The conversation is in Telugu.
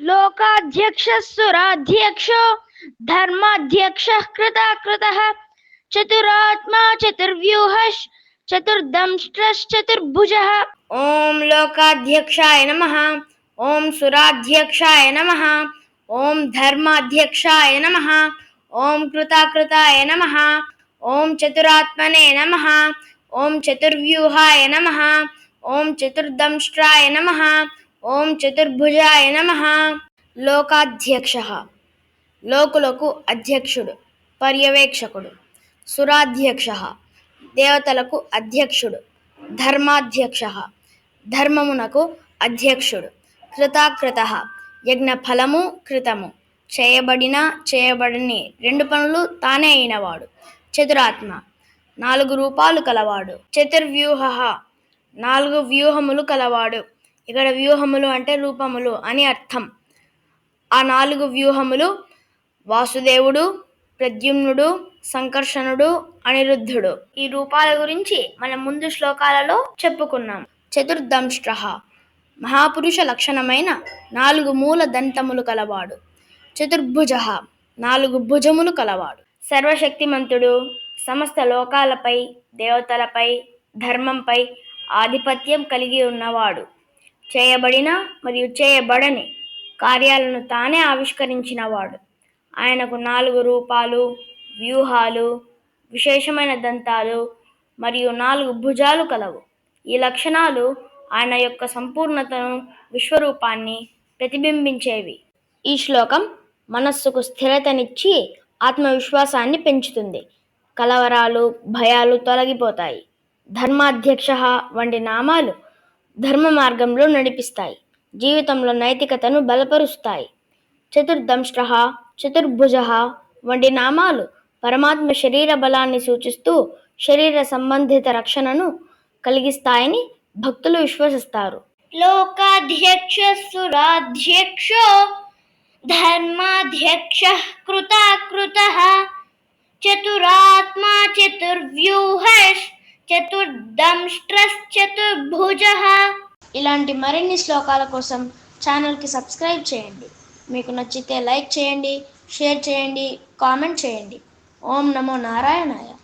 लोकाध्यक्षः धर्माध्यक्ष धर्माध्यक्षः कृताकृतः, चतुरात्मा चतुर्व्यूहश् चतुर्दंष्ट्रश्चतुर्भुजः। ओम लोकाध्यक्षाय नमः ओम सुराध्यक्षाय नमः ओम धर्माध्यक्षाय नमः, ॐ कृताकृताय नम ओम चतुरात्मने नमः ओम चतुर्व्यूहाय नमः ओम चतुर्दंष्ट्राय नमः ఓం చతుర్భుజాయ నమ. లోకాధ్యక్ష. లోకులకు అధ్యక్షుడు పర్యవేక్షకుడు సురాధ్యక్ష. దేవతలకు అధ్యక్షుడు ధర్మాధ్యక్ష. ధర్మమునకు అధ్యక్షుడు కృతాకృత. యజ్ఞ ఫలము కృతము. చేయబడిన చేయబడని రెండు పనులు తానే అయినవాడు. చతురాత్మ నాలుగు రూపాలు కలవాడు. చతుర్వ్యూహ నాలుగు వ్యూహములు కలవాడు. ఇక్కడ వ్యూహములు అంటే రూపములు అని అర్థం. ఆ నాలుగు వ్యూహములు వాసుదేవుడు ప్రద్యుమ్నుడు సంకర్షణుడు అనిరుద్ధుడు. ఈ రూపాల గురించి మనం ముందు శ్లోకాలలో చెప్పుకున్నాం. చతుర్దంష్ట్ర మహాపురుష లక్షణమైన నాలుగు మూల దంతములు కలవాడు. చతుర్భుజ నాలుగు భుజములు కలవాడు. సర్వశక్తిమంతుడు సమస్త లోకాలపై దేవతలపై ధర్మంపై ఆధిపత్యం కలిగి ఉన్నవాడు. చేయబడిన మరియు చేయబడని కార్యాలను తానే ఆవిష్కరించినవాడు. ఆయనకు నాలుగు రూపాలు వ్యూహాలు విశేషమైన దంతాలు మరియు నాలుగు భుజాలు కలవు. ఈ లక్షణాలు ఆయన యొక్క సంపూర్ణతను విశ్వరూపాన్ని ప్రతిబింబించేవి. ఈ శ్లోకం మనస్సుకు స్థిరతనిచ్చి ఆత్మవిశ్వాసాన్ని పెంచుతుంది. కలవరాలు భయాలు తొలగిపోతాయి. ధర్మాధ్యక్ష వంటి నామాలు ధర్మ మార్గంలో నడిపిస్తాయి. జీవితంలో నైతికతను బలపరుస్తాయి. చతుర్దంష్ట్ర చతుర్భుజ వంటి నామాలు పరమాత్మ శరీర బలాన్ని సూచిస్తూ శరీర సంబంధిత రక్షణను కలిగిస్తాయని భక్తులు విశ్వసిస్తారు. లోకాధ్యక్ష సురాధ్యక్షో ధర్మాధ్యక్ష కృత చతురాత్మా చతుర్వ్యూహ చతుర్భుజ ఇలాంటి మరిన్ని శ్లోకాల కోసం ఛానల్కి సబ్స్క్రైబ్ చేయండి. మీకు నచ్చితే లైక్ చేయండి షేర్ చేయండి కామెంట్ చేయండి. ఓం నమో నారాయణాయ.